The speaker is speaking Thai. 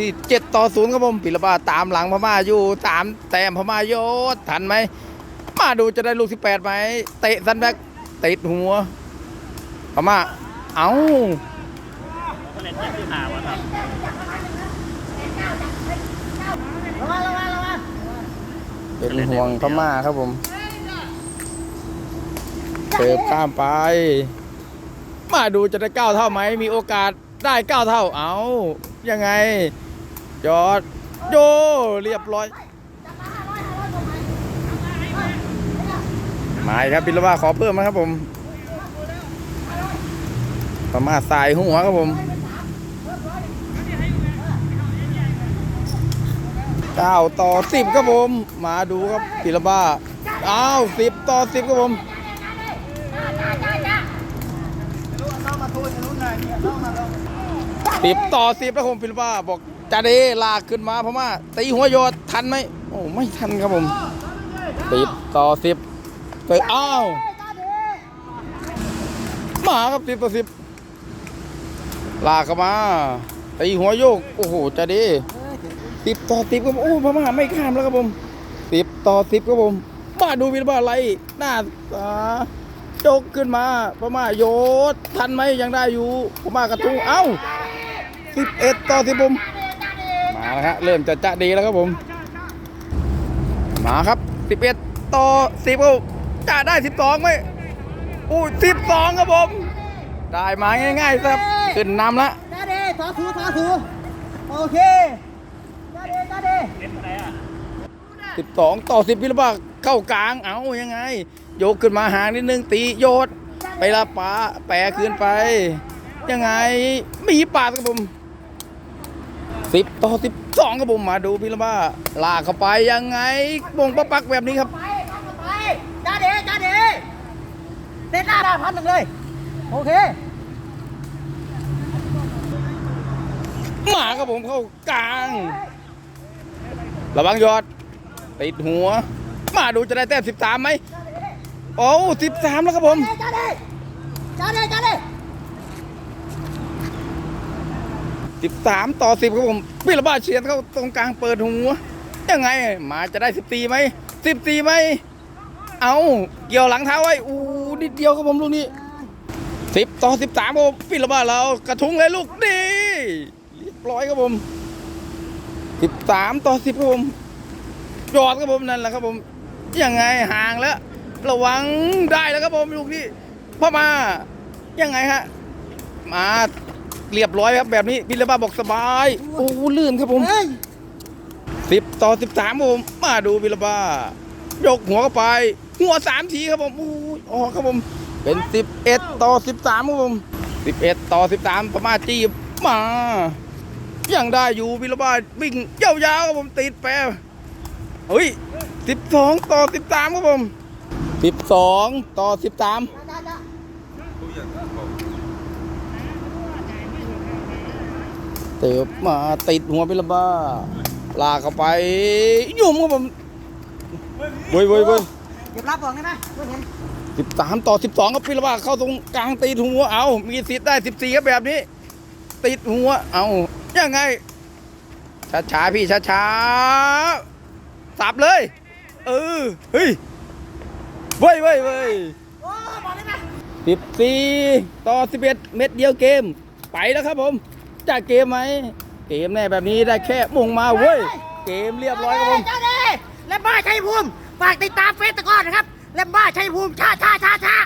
ที่เจ็ดต่อศูนย์ครับผมปิรบาตามหลังพม่าอยู่ตามแต้มพม่าโยดทันไหมมาดูจะได้ลูกที่แปดไหมเตะซันแบกติดหัวพม่าเอาเลยที่คือหาเป็นห่วงพม่าครับผมเสิร์ฟข้ามไป มาดูจะได้เก้าเท่าไหมมีโอกาสได้เก้าเท่าเอายังไง จอดโยเรียบร้อยมาอีกครับพิลว่าขอเพิ่มนะครับผมพม่าสายหัวครับผมเก้าต่อสิบครับผม มาดูครับพิลบ้าอ้าวสิบต่อสิบครับผมสิบต่อสิบแล้วผมพิลบ้าบอก จาเดลากขึ้นมาพม่าตีหัวโยดทันไหมโอ้ไม่ทันครับผมสิบต่อสิบเตะอ้าวมาครับสิบต่อสิบลากเข้ามาตีหัวโยกโอ้โหจาเดสิบต่อสิบครับผมโอ้พม่าไม่ข้ามแล้วครับผมสิบต่อสิบครับผมมาดูพิลบ้าอะไรหน้าตาโยกขึ้นมาพม่าโยดทันไหมยังได้อยู่พม่ากระทุ้งเอ้าสิบเอ็ดต่อสิบผมมาแล้วฮะเริ่มจะจะดีแล้วครับผม มาครับสิบเอ็ดต่อสิบครับจะได้สิบสองไหมอู้สิบสองครับผม ได้มาง่ายๆครับ ขึ้นนำละจ้าเดสาธุสาธุโอเคจ้าเดจ้าเดเล่นอะไรอะสิบสองต่อสิบพิลบาเข้ากลาง เอายังไง โยกขึ้นมาห่างนิดนึงตีโยดไปละปาแปรคืนไป ยังไง มีปาดครับผม สิบต่อสิบสองครับผมมาดูพิลบาลากเข้าไปยังไงบงปะปักแบบนี้ครับไปไปจ้าเดจ้าเดเต้นหน้าด้พันหนึ่งเลย โอเคหมาครับผมเข้ากลาง ระวังยอด ติดหัว มาดูจะได้แต้มสิบสามไหมโอ้สิบสามแล้วครับผมจ้าเดจ้าเดจ้าเด สิบสามต่อสิบครับผมพิระบาเฉียนเข้าตรงกลางเปิดหัวยังไงหมาจะได้สิบตีไหมสิบตีไหมเอาเกี่ยวหลังเท้าไว้อู้นิดเดียวครับผมลูกนี้สิบต่อสิบสามครับผมพิระบาเรากระทุ้งเลยลูกดีเรียบร้อยครับผมสิบสามต่อสิบครับผมยอดครับผมนั่นแหละครับผมยังไงห่างแล้ว ระวังได้แล้วครับผมลูกนี้พ่อมายังไงฮะมา เรียบร้อยครับแบบนี้พิลบาบอกสบาย โอ้ลื่นครับผมเฮ้ยสิบต่อสิบสามผม มาดูพิลบายกหัวเข้าไป หัวสามทีครับผมอู้ยออกครับผม เป็นสิบเอ็ดต่อสิบสามครับผมสิบเอ็ดต่อสิบสามพม่าจีบมายังได้อยู่พิลบาวิ่งยาวๆครับผมติดแปรเฮ้ยสิบสองต่อสิบสามครับผมสิบสองต่อสิบสาม จ้าจ้า เติบมาติดหัวไปละบ้า ลากเข้าไปยุ่มครับผมเว้ยเว้ยเว้ยเก็บรับก่อนได้ไหมเพื่อนเห็นสิบสามต่อสิบสองครับพี่ละบ้าเข้าตรงกลางตีดหัวเอา มีสิทธิ์ได้สิบสี่ครับแบบนี้ ติดหัวเอายังไงช้าช้าๆพี่ช้าช้าๆสับเลย เออเฮ้ยเว้ยเว้ยเว้ยโอ้บอกได้ไหมสิบสี่ต่อสิบเอ็ดเม็ดเดียวเกม ไปแล้วครับผม จากเกมไหม เกมแน่แบบนี้ได้แค่มงมาเว้ย เกมเรียบร้อยครับผมจ้าเดและบ้าชัยภูมิ ฝากติดตามเฟซตะกร้อนนะครับ และบ้าชัยภูมิชาชาชาชา